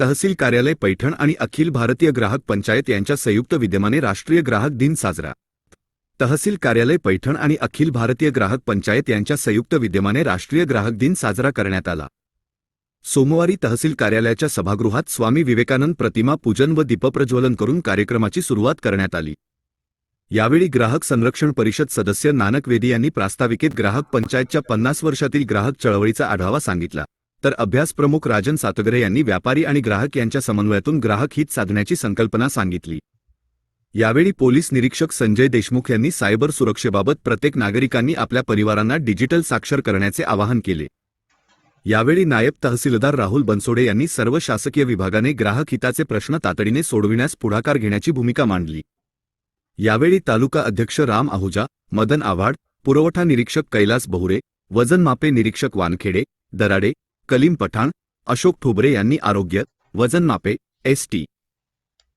तहसील कार्यालय पैठण आणि अखिल भारतीय ग्राहक पंचायत यांच्या संयुक्त विद्यमाने राष्ट्रीय ग्राहक दिन साजरा. तहसील कार्यालय पैठण आणि अखिल भारतीय ग्राहक पंचायत यांच्या संयुक्त विद्यमाने राष्ट्रीय ग्राहक दिन साजरा करण्यात आला. सोमवारी तहसील कार्यालयाच्या सभागृहात स्वामी विवेकानंद प्रतिमा पूजन व दीपप्रज्वलन करून कार्यक्रमाची सुरुवात करण्यात आली. यावेळी ग्राहक संरक्षण परिषद सदस्य नानक वेदी यांनी प्रास्ताविकेत ग्राहक पंचायतच्या पन्नास वर्षातील ग्राहक चळवळीचा आढावा सांगितला. तर अभ्यास प्रमुख राजन सातगरे यांनी व्यापारी आणि ग्राहक यांच्या समन्वयातून ग्राहक हित साधण्याची संकल्पना सांगितली. यावेळी पोलीस निरीक्षक संजय देशमुख यांनी सायबर सुरक्षेबाबत प्रत्येक नागरिकांनी आपल्या परिवारांना डिजिटल साक्षर करण्याचे आवाहन केले. यावेळी नायब तहसीलदार राहुल बनसोडे यांनी सर्व शासकीय विभागाने ग्राहक हिताचे प्रश्न तातडीने सोडविण्यास पुढाकार घेण्याची भूमिका मांडली. यावेळी तालुका अध्यक्ष राम आहुजा मदन आव्हाड पुरवठा निरीक्षक कैलास बहुरे वजन मापे निरीक्षक वानखेडे दराडे कलीम पठाण अशोक ठोबरे यांनी आरोग्य वजन मापे एसटी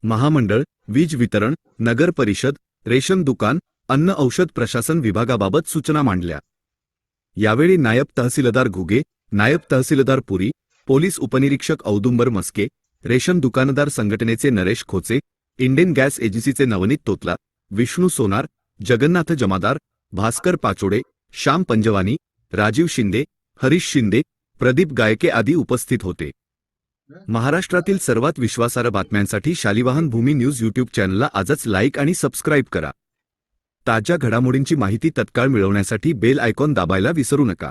महामंडळ वीज वितरण नगर परिषद रेशन दुकान अन्न औषध प्रशासन विभागाबाबत सूचना मांडल्या. यावेळी नायब तहसीलदार घुगे नायब तहसीलदार पुरी पोलीस उपनिरीक्षक औदुंबर मस्के रेशन दुकानदार संघटनेचे नरेश खोचे इंडियन गॅस एजन्सीचे नवनीत तोतला विष्णू सोनार जगन्नाथ जमादार भास्कर पाचोडे श्याम पंजवानी राजीव शिंदे हरीश शिंदे प्रदीप गायके आदी उपस्थित होते. महाराष्ट्रातील सर्वात विश्वासार्ह बातम्यांसाठी शालिवाहन भूमी न्यूज यूट्यूब चॅनलला आजच लाईक आणि सबस्क्राईब करा. ताज्या घडामोडींची माहिती तत्काळ मिळवण्यासाठी बेल आयकॉन दाबायला विसरू नका.